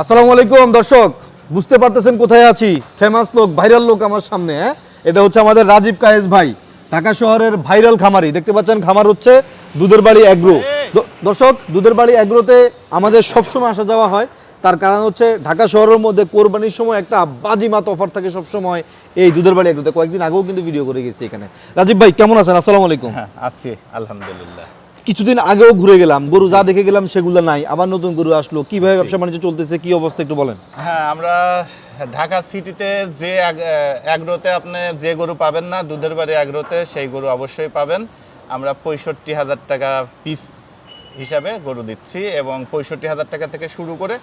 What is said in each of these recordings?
আসসালামু আলাইকুম, দর্শক। বুঝতে পারতেছেন কোথায় আছি? ফেমাস লোক ভাইরাল লোক আমার সামনে হ্যাঁ? এটা হচ্ছে আমাদের রাজীব কায়েস ভাই, ঢাকা শহরের ভাইরাল খামারি। দেখতে পাচ্ছেন, খামার হচ্ছে দুধের বাড়ি অ্যাগ্রো দর্শক, দুধের বাড়ি অ্যাগ্রোতে আমাদের সবসময় আসা যাওয়া হয়। তার কারণ হচ্ছে ঢাকা শহরের মধ্যে কোরবানির সময় একটা বাজিমাত অফার থাকে সবসময় এই দুধের বাড়ি অ্যাগ্রোতে কয়েকদিন আগেও কিন্তু ভিডিও করে গেছি এখানে। রাজীব ভাই, কেমন আছেন? আসসালামু আলাইকুম। হ্যাঁ আছি, আলহামদুলিল্লাহ। কিছুদিন আগেও ঘুরে গেলাম। গরু যা দেখে গেলাম সেগুলো নাই। আবার নতুন গরু আসলো। কীভাবে ব্যবসা বাণিজ্য চলতেছে, কি অবস্থা একটু বলেন। হ্যাঁ আমরা ঢাকা সিটিতে যে অ্যাগ্রোতে আপনি যে গরু পাবেন না, দুধের বাড়ি অ্যাগ্রোতে সেই গরু অবশ্যই পাবেন। আমরা পঁয়ষট্টি হাজার টাকা পিস হিসাবে গরু দিচ্ছি এবং পঁয়ষট্টি হাজার টাকা থেকে শুরু করে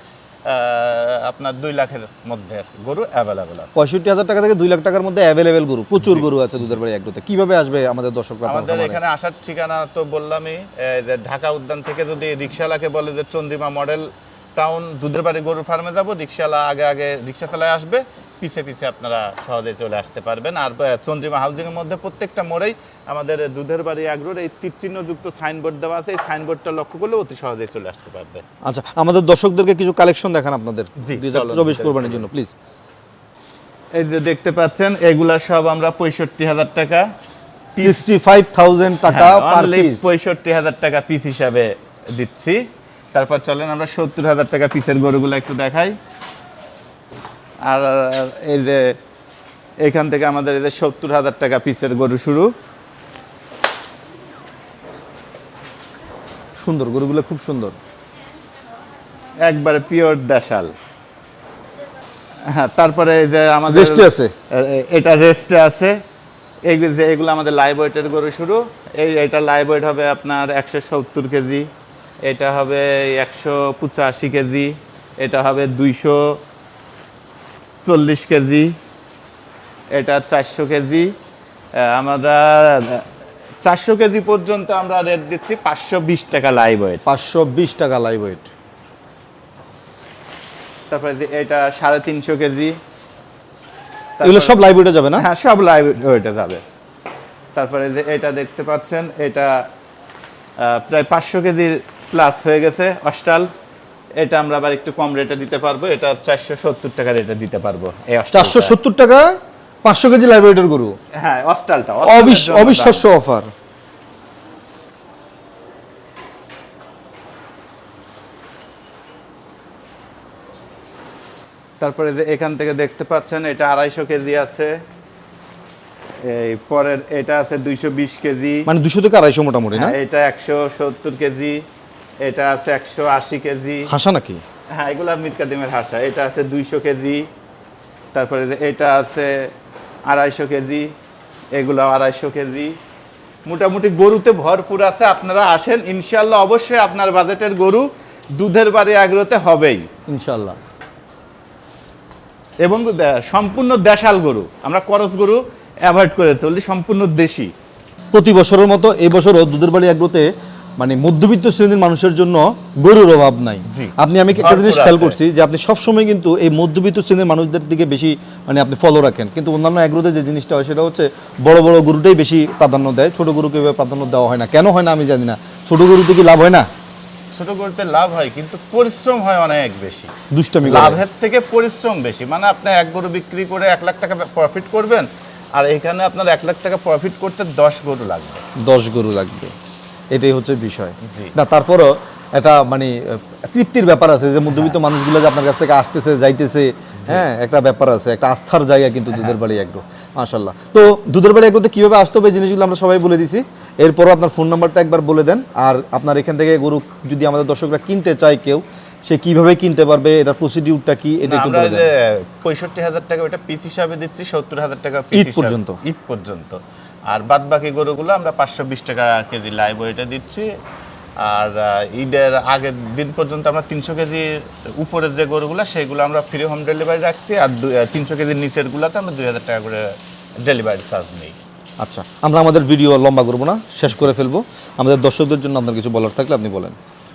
আপনার দুই লাখের মধ্যে গরু অ্যাভেলেবেল আছে। পঁয়ষট্টি হাজার টাকা থেকে দুই লাখ টাকার মধ্যে অ্যাভেলেবেল গরু প্রচুর গরু আছে দুধের বাড়ি একদোতে কীভাবে আসবে আমাদের দর্শক আমাদের এখানে আসার ঠিকানা তো বললামই যে ঢাকা উদ্যান থেকে যদি রিক্সাওয়ালাকে বলে যে চন্দ্রিমা মডেল টাউন দুধের বাড়ি গরুর ফার্মে যাব। রিক্সাওয়ালা আগে আগে রিক্সা চালায় আসবে। পিছে পিছে আপনারা সহজে চলে আসতে পারবেন। আর চন্দ্রিমা হাউজিং এর মধ্যে প্রত্যেকটা মোড়েই আমাদের দুধের বাড়ি আগ্রোর এই তীরচিহ্নযুক্ত সাইনবোর্ড দেওয়া আছে। এই সাইনবোর্ডটা লক্ষ্য করলে অতি সহজেই চলে আসতে পারবে। আচ্ছা আমাদের দর্শকদেরকে কিছু কালেকশন দেখান আপনাদের। দুই হাজার চব্বিশ কোরবানির জন্য প্লিজ এই যে দেখতে পাচ্ছেন এগুলা সব আমরা পঁয়ষট্টি হাজার টাকা সিক্সটি ফাইভ থাউজেন্ড টাকা পার পিস হ্যাঁ, পঁয়ষট্টি হাজার টাকা পিস হিসাবে দিচ্ছি। তারপর চলেন আমরা সত্তর হাজার টাকা পিসের গরুগুলো একটু দেখাই। আর এই যে এখান থেকে আমাদের এই যে সত্তর হাজার টাকা পিসের গরু শুরু। সুন্দর গরুগুলো খুব সুন্দর। একবারে পিওর দেশাল। হ্যাঁ তারপরে এই যে আমাদের রেস্টে আছে? এটা রেস্টে আছে। এই যে এগুলো আমাদের লাইভ ওয়েটের গরু শুরু। এই এটা লাইভ ওয়েট হবে আপনার একশো সত্তর কেজি। এটা হবে একশো পঁচাশি কেজি এটা হবে দুইশো চল্লিশ কেজি এটা চারশো কেজি। আমরা চারশো কেজি পর্যন্ত আমরা রেট দিচ্ছি পাঁচশো বিশ টাকা লাইভ ওয়েট পাঁচশো বিশ টাকা লাইভ ওয়েট তারপরে যে এটা সাড়ে তিনশো কেজি। এগুলো সব লাইভ ওয়েটে যাবে না? হ্যাঁ সব লাইভ ওয়েটে যাবে। তারপরে যে এটা দেখতে পাচ্ছেন এটা প্রায় পাঁচশো কেজির প্লাস হয়ে গেছে অস্টাল। এটা আমরা আবার একটু কম রেটে দিতে পারব। এটা চারশো সত্তর টাকা রেটে দিতে পারব। চারশো সত্তর টাকা পাঁচশো কেজি লাইভ ওয়েটের গরু? হ্যাঁ অস্টালটা অবিশ্বাস্য অফার তারপরে যে এখান থেকে দেখতে পাচ্ছেন এটা আড়াইশো কেজি আছে। এই পরের এটা আছে দুইশো বিশ কেজি। মানে দুশো থেকে আড়াইশো মোটামুটি না? হ্যাঁ, এটা একশো সত্তর কেজি। এটা আছে একশো আশি কেজি। হাসা নাকি? হ্যাঁ এগুলা মিরকাদিমের হাসা। এটা আছে দুইশো কেজি। তারপরে এটা আছে আড়াইশো কেজি। এগুলো আড়াইশো কেজি। মোটামুটি গরুতে ভরপুর আছে। আপনারা আসেন ইনশাল্লাহ অবশ্যই আপনার বাজেটের গরু দুধের বাড়ি আগ্রহতে হবেই। ইনশাল্লাহ। এবং সম্পূর্ণ দেশাল গরু। আমরা করস গরু অ্যাভয়েড করে চলি সম্পূর্ণ দেশি। প্রতি বছরের মতো এই বছরও দুধের বাড়ি এগ্রোতে মানে মধ্যবিত্ত শ্রেণির মানুষের জন্য গরুর অভাব নাই। আপনি আমি একটা জিনিস খেয়াল করছি যে আপনি সবসময় কিন্তু এই মধ্যবিত্ত শ্রেণির মানুষদের দিকে বেশি মানে আপনি ফলো রাখেন। কিন্তু অন্যান্য এগ্রোতে যে জিনিসটা হয় সেটা হচ্ছে বড় বড় গরুটাই বেশি প্রাধান্য দেয়। ছোট গরুকে এভাবে প্রাধান্য দেওয়া হয় না। কেন হয় না আমি জানি না। ছোট গরুতে কি লাভ হয় না? ছোট গরুতে লাভ হয় কিন্তু পরিশ্রম হয় অনেক বেশি। দুষ্টমি লাভের থেকে পরিশ্রম বেশি। মানে আপনি এক গরু বিক্রি করে এক লাখ টাকা প্রফিট করবেন আর এখানে আপনার এক লাখ টাকা প্রফিট করতে দশ গরু লাগবে। দশ গরু লাগবে। এটাই হচ্ছে বিষয়। না তারপরও একটা মানে তৃপ্তির ব্যাপার আছে যে মধ্যবিত্ত মানুষগুলো যে আপনার কাছ থেকে আসতেছে যাইতেছে হ্যাঁ একটা ব্যাপার আছে একটা আস্থার জায়গা কিন্তু দুধের বাড়ি একটু মাশাল্লাহ তো দুধের বাড়ি একটুতে কীভাবে আসতে হবে জিনিসগুলো আমরা সবাই বলে দিছি। এরপরও আপনার ফোন নাম্বারটা একবার বলে দেন আর আপনার এখান থেকে গরু যদি আমাদের দর্শকরা কিনতে চায় কেউ সে কীভাবে কিনতে পারবে এটার প্রসিডিউরটা কি এটা একটু আমরা বলে যে পঁয়ষট্টি হাজার টাকা ওটা পিস হিসাবে দিচ্ছি সত্তর হাজার টাকা ঈদ পিস পর্যন্ত? ঈদ পর্যন্ত। আর বাদ বাকি গরুগুলো আমরা পাঁচশো বিশ টাকা কেজি লাইভ ওয়েটে দিচ্ছি। আর ঈদের আগের দিন পর্যন্ত আমরা তিনশো কেজি উপরের যে গরুগুলো সেগুলো আমরা ফ্রি হোম ডেলিভারি রাখছি। আর তিনশো কেজির নিচের গুলাতে আমরা দুই হাজার টাকা করে ডেলিভারি চার্জ নিই। আচ্ছা আমরা আমাদের ভিডিও লম্বা করব না শেষ করে ফেলব। আমাদের দর্শকদের জন্য আপনার কিছু বলার থাকলে আপনি বলেন।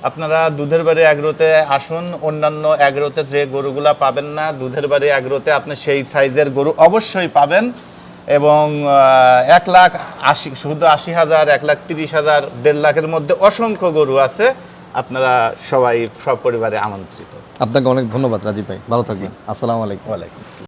আপনারা দুধের বাড়ি অ্যাগ্রোতে আসুন অন্যান্য অ্যাগ্রোতে যে গরুগুলা পাবেন না দুধের বাড়ি অ্যাগ্রোতে আপনি সেই সাইজের গরু অবশ্যই পাবেন। এবং এক লাখ আশি শুধু আশি হাজার এক লাখ তিরিশ হাজার দেড় লাখের মধ্যে অসংখ্য গরু আছে। আপনারা সবাই সব পরিবারে আমন্ত্রিত। আপনাকে অনেক ধন্যবাদ রাজীব ভাই। ভালো থাকবেন। আসসালামু আলাইকুম। ওয়ালাইকুম আসসালাম।